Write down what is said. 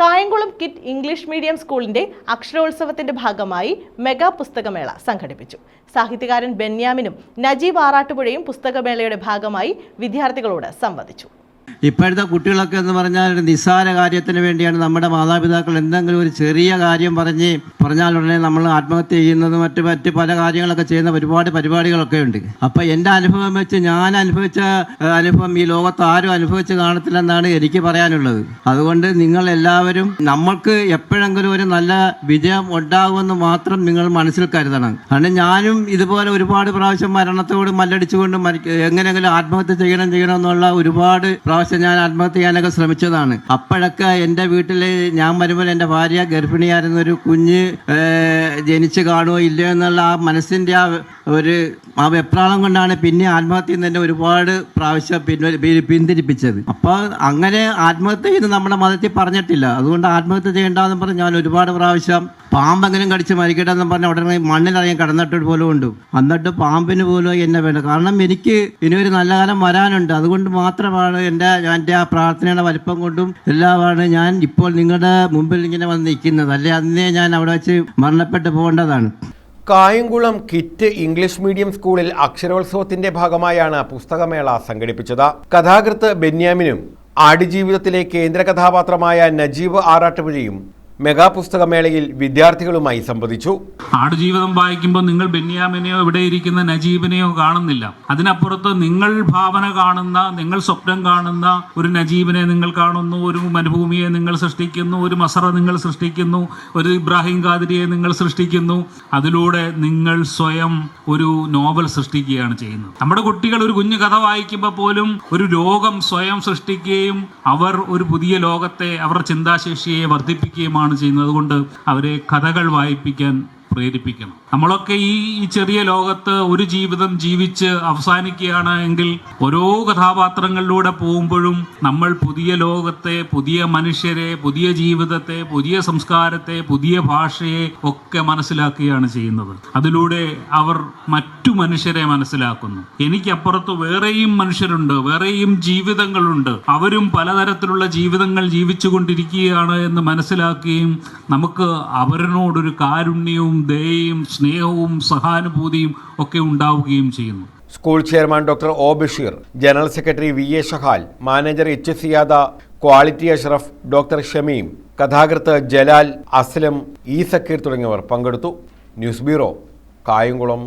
Kayamkulam kit English medium സ്കൂളിന്റെ അക്ഷരോത്സവത്തിന്റെ ഭാഗമായി mega പുസ്തകമേള സംഘടിപ്പിച്ചു. സാഹിത്യകാരൻ ബെന്യാമിനും നജീബ് ആറാട്ടുപുഴയും പുസ്തകമേളയുടെ ഭാഗമായി വിദ്യാർത്ഥികളോട് സംവദിച്ചു. ഇപ്പോഴത്തെ കുട്ടികളൊക്കെ എന്ന് പറഞ്ഞാൽ ഒരു നിസ്സാര കാര്യത്തിന് വേണ്ടിയാണ് നമ്മുടെ മാതാപിതാക്കൾ എന്തെങ്കിലും ഒരു ചെറിയ കാര്യം പറഞ്ഞ് പറഞ്ഞാൽ ഉടനെ നമ്മൾ ആത്മഹത്യ ചെയ്യുന്നത് മറ്റ് മറ്റ് പല കാര്യങ്ങളൊക്കെ ചെയ്യുന്ന ഒരുപാട് പരിപാടികളൊക്കെ ഉണ്ട്. അപ്പം എന്റെ അനുഭവം വെച്ച് ഞാൻ അനുഭവിച്ച അനുഭവം ഈ ലോകത്ത് ആരും അനുഭവിച്ച് കാണത്തില്ലെന്നാണ് എനിക്ക് പറയാനുള്ളത്. അതുകൊണ്ട് നിങ്ങൾ എല്ലാവരും നമ്മൾക്ക് എപ്പോഴെങ്കിലും ഒരു നല്ല വിജയം ഉണ്ടാകുമെന്ന് മാത്രം നിങ്ങൾ മനസ്സിൽ കരുതണം. കാരണം ഞാനും ഇതുപോലെ ഒരുപാട് പ്രാവശ്യം മരണത്തോട് മല്ലടിച്ചുകൊണ്ട് എങ്ങനെയെങ്കിലും ആത്മഹത്യ ചെയ്യണം ചെയ്യണം എന്നുള്ള ഒരുപാട് പ്രാവശ്യം ഞാൻ ആത്മഹത്യ ചെയ്യാനൊക്കെ ശ്രമിച്ചതാണ്. അപ്പോഴൊക്കെ എന്റെ വീട്ടിൽ ഞാൻ വരുമ്പോൾ എന്റെ ഭാര്യ ഗർഭിണിയായിരുന്നൊരു കുഞ്ഞ് ജനിച്ച് കാണുമോ ഇല്ലയോ എന്നുള്ള ആ മനസ്സിന്റെ ആ ഒരു ആ വെപ്രാളം കൊണ്ടാണ് പിന്നെ ആത്മഹത്യ തന്നെ ഒരുപാട് പ്രാവശ്യം പിന്നെ പിന്തിരിപ്പിച്ചത്. അപ്പോൾ അങ്ങനെ ആത്മഹത്യ ചെയ്ത് നമ്മുടെ മതത്തിൽ പറഞ്ഞിട്ടില്ല. അതുകൊണ്ട് ആത്മഹത്യ ചെയ്യേണ്ടെന്ന് പറഞ്ഞ് ഞാൻ ഒരുപാട് പ്രാവശ്യം പാമ്പെങ്കിലും കടിച്ച് മരിക്കട്ടെ എന്ന് പറഞ്ഞ ഉടനെ മണ്ണിലിറങ്ങി കടന്നിട്ട് പോലും ഉണ്ട്. എന്നിട്ട് പാമ്പിന് പോലും എന്നെ വേണ്ട. കാരണം എനിക്ക് ഇനി ഒരു നല്ല കാലം വരാനുണ്ട്. അതുകൊണ്ട് മാത്രമാണ് എന്റെ എന്റെ ആ പ്രാർത്ഥനയുടെ വലിപ്പം കൊണ്ടും എല്ലാമാണ് ഞാൻ ഇപ്പോൾ നിങ്ങളുടെ മുമ്പിൽ ഇങ്ങനെ വന്ന് നിൽക്കുന്നത്. അല്ലെ? അന്നേ ഞാൻ അവിടെ വെച്ച് മരണപ്പെട്ടു പോകേണ്ടതാണ്. കായംകുളം കിറ്റ് ഇംഗ്ലീഷ് മീഡിയം സ്കൂളിൽ അക്ഷരോത്സവത്തിന്റെ ഭാഗമായാണ് പുസ്തകമേള സംഘടിപ്പിച്ചത്. കഥാകൃത്ത് ബെന്യാമിനും ആടുജീവിതത്തിലെ കേന്ദ്ര കഥാപാത്രമായ നജീബ് ആറാട്ടുപുഴയും മെഗാ പുസ്തകമേളയിൽ വിദ്യാർത്ഥികളുമായി സംവദിച്ചു. ആടുജീവിതം വായിക്കുമ്പോൾ നിങ്ങൾ ബെന്യാമിനെയോ ഇവിടെ ഇരിക്കുന്ന നജീബിനെയോ കാണുന്നില്ല. അതിനപ്പുറത്ത് നിങ്ങൾ ഭാവന കാണുന്ന നിങ്ങൾ സ്വപ്നം കാണുന്ന ഒരു നജീബിനെ നിങ്ങൾ കാണുന്നു ഒരു മരുഭൂമിയെ നിങ്ങൾ സൃഷ്ടിക്കുന്നു ഒരു മസറ നിങ്ങൾ സൃഷ്ടിക്കുന്നു ഒരു ഇബ്രാഹിം ഖാദിരിയെ നിങ്ങൾ സൃഷ്ടിക്കുന്നു. അതിലൂടെ നിങ്ങൾ സ്വയം ഒരു നോവൽ സൃഷ്ടിക്കുകയാണ് ചെയ്യുന്നത്. നമ്മുടെ കുട്ടികൾ ഒരു കുഞ്ഞു കഥ വായിക്കുമ്പോൾ പോലും ഒരു ലോകം സ്വയം സൃഷ്ടിക്കുകയും അവർ ഒരു പുതിയ ലോകത്തെ അവരുടെ ചിന്താശേഷിയെ വർദ്ധിപ്പിക്കുകയുമാണ് ചെയ്യുന്നത് അതുകൊണ്ട് അവരെ കഥകൾ വായിപ്പിക്കാൻ പ്രേരിപ്പിക്കണം. നമ്മളൊക്കെ ഈ ചെറിയ ലോകത്ത് ഒരു ജീവിതം ജീവിച്ച് അവസാനിക്കുകയാണ് എങ്കിൽ ഓരോ കഥാപാത്രങ്ങളിലൂടെ പോകുമ്പോഴും നമ്മൾ പുതിയ ലോകത്തെ പുതിയ മനുഷ്യരെ പുതിയ ജീവിതത്തെ പുതിയ സംസ്കാരത്തെ പുതിയ ഭാഷയെ ഒക്കെ മനസ്സിലാക്കുകയാണ് ചെയ്യുന്നത്. അതിലൂടെ അവർ മറ്റു മനുഷ്യരെ മനസ്സിലാക്കുന്നു. എനിക്കപ്പുറത്ത് വേറെയും മനുഷ്യരുണ്ട് വേറെയും ജീവിതങ്ങളുണ്ട്. അവരും പലതരത്തിലുള്ള ജീവിതങ്ങൾ ജീവിച്ചുകൊണ്ടിരിക്കുകയാണ് എന്ന് മനസ്സിലാക്കുകയും നമുക്ക് അവരിനോടൊരു കാരുണ്യവും ദയയും സ്നേഹവും സഹാനുഭൂതിയും ഒക്കെ ഉണ്ടാവുകയും ചെയ്യുന്നു. School chairman doctor O Basheer general secretary V A Shahal manager H Siyad quality Ashraf doctor Shameem കഥാകൃത്ത് ജലാൽ അസ്ലം ഇ സക്കീർ തുടങ്ങിയവർ പങ്കെടുത്തു. News bureau Kayamkulam.